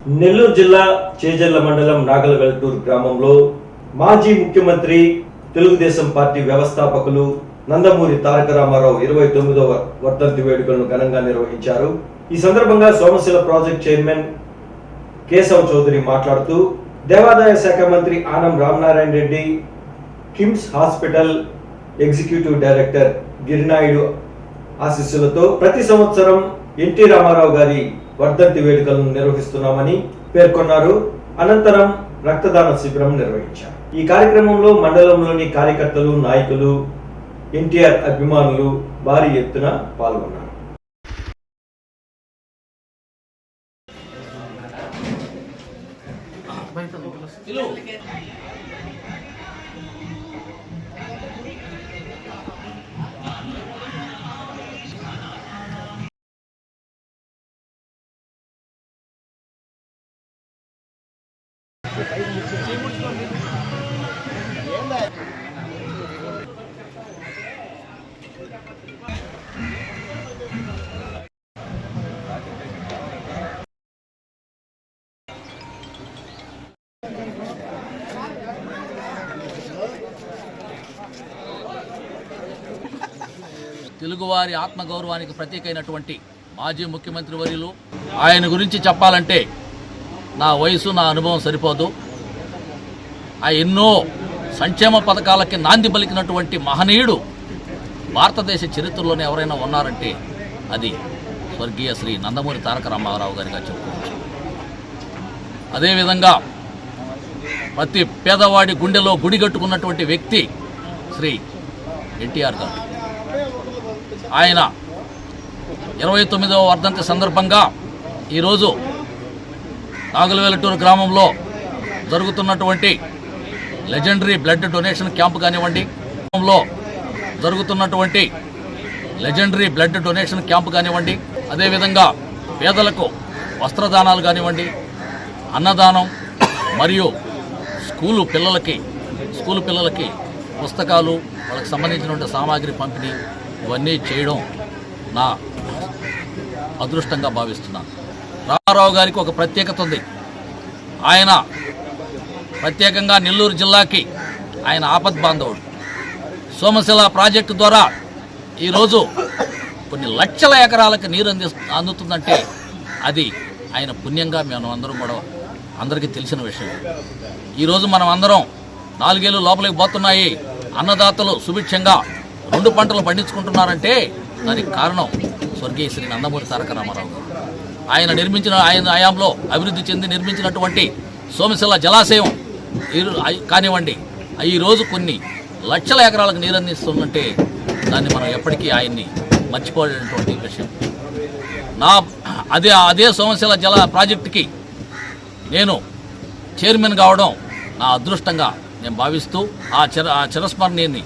నెల్లూరు జిల్లా చేజర్ల మండలం నాగలవెల్టూరు గ్రామంలో మాజీ ముఖ్యమంత్రి తెలుగుదేశం పార్టీ వ్యవస్థాపకులు నందమూరి తారక రామారావు ఇరవై తొమ్మిదవ వర్ధంతి వేడుకలను ఘనంగా నిర్వహించారు. ఈ సందర్భంగా సోమశిల ప్రాజెక్ట్ చైర్మన్ కేశవ్ చౌదరి మాట్లాడుతూ దేవాదాయ శాఖ మంత్రి Anam Ramanarayana Reddy KIMS hospital executive director Girinaidu ఆశీస్సులతో ప్రతి సంవత్సరం ఎన్టీ రామారావు గారి వర్ధంతి వేడుకలను నిర్వహిస్తున్నామని పేర్కొన్నారు. అనంతరం రక్తదాన శిబిరం నిర్వహించారు. ఈ కార్యక్రమంలో మండలంలోని కార్యకర్తలు నాయకులు ఎన్టీఆర్ అభిమానులు భారీ ఎత్తున పాల్గొన్నారు. తెలుగువారి ఆత్మగౌరవానికి ప్రతీకైనటువంటి మాజీ ముఖ్యమంత్రి వర్యులు ఆయన గురించి చెప్పాలంటే నా వయసు నా అనుభవం సరిపోదు. ఆ ఎన్నో సంక్షేమ పథకాలకి నాంది పలికినటువంటి మహనీయుడు భారతదేశ చరిత్రలోనే ఎవరైనా ఉన్నారంటే అది స్వర్గీయ శ్రీ నందమూరి తారక రామారావు గారిగా చెప్పుకోవచ్చు. అదేవిధంగా ప్రతి పేదవాడి గుండెలో గుడి కట్టుకున్నటువంటి వ్యక్తి శ్రీ ఎన్టీఆర్ గారు. ఆయన ఇరవై తొమ్మిదవ వర్ధంతి సందర్భంగా ఈరోజు నాగులవేలటూరు గ్రామంలో జరుగుతున్నటువంటి లెజెండరీ బ్లడ్ డొనేషన్ క్యాంప్ కానివ్వండి గ్రామంలో జరుగుతున్నటువంటి లెజెండరీ బ్లడ్ డొనేషన్ క్యాంప్ కానివ్వండి అదేవిధంగా పేదలకు వస్త్రదానాలు కానివ్వండి అన్నదానం మరియు స్కూలు పిల్లలకి స్కూలు పిల్లలకి పుస్తకాలు వాళ్ళకి సంబంధించినటువంటి సామాగ్రి పంపిణీ ఇవన్నీ చేయడం నా అదృష్టంగా భావిస్తున్నాను. రామారావు గారికి ఒక ప్రత్యేకత ఉంది. ఆయన ప్రత్యేకంగా నెల్లూరు జిల్లాకి ఆయన ఆపద్ బాంధవుడు. సోమశిల ప్రాజెక్టు ద్వారా ఈరోజు కొన్ని లక్షల ఎకరాలకు నీరు అంది అందుతుందంటే అది ఆయన పుణ్యంగా మేము అందరం కూడా అందరికీ తెలిసిన విషయం. ఈరోజు మనం అందరం నాలుగేళ్ళు లోపలికి పోతున్నాయి. అన్నదాతలు సుభిక్షంగా రెండు పంటలు పండించుకుంటున్నారంటే దానికి కారణం స్వర్గీయ శ్రీ నందమూరి తారక రామారావు గారు. ఆయన నిర్మించిన ఆయన హయాంలో అభివృద్ధి చెంది నిర్మించినటువంటి సోమశిల జలాశయం కానివ్వండి. ఈ రోజు కొన్ని లక్షల ఎకరాలకు నీరు అందిస్తుందంటే దాన్ని మనం ఎప్పటికీ ఆయన్ని మర్చిపోలేనటువంటి విషయం. నా అదే అదే సోమశిల జల ప్రాజెక్టుకి నేను చైర్మన్ కావడం నా అదృష్టంగా నేను భావిస్తూ ఆ చిర ఆ చిరస్మరణీయాన్ని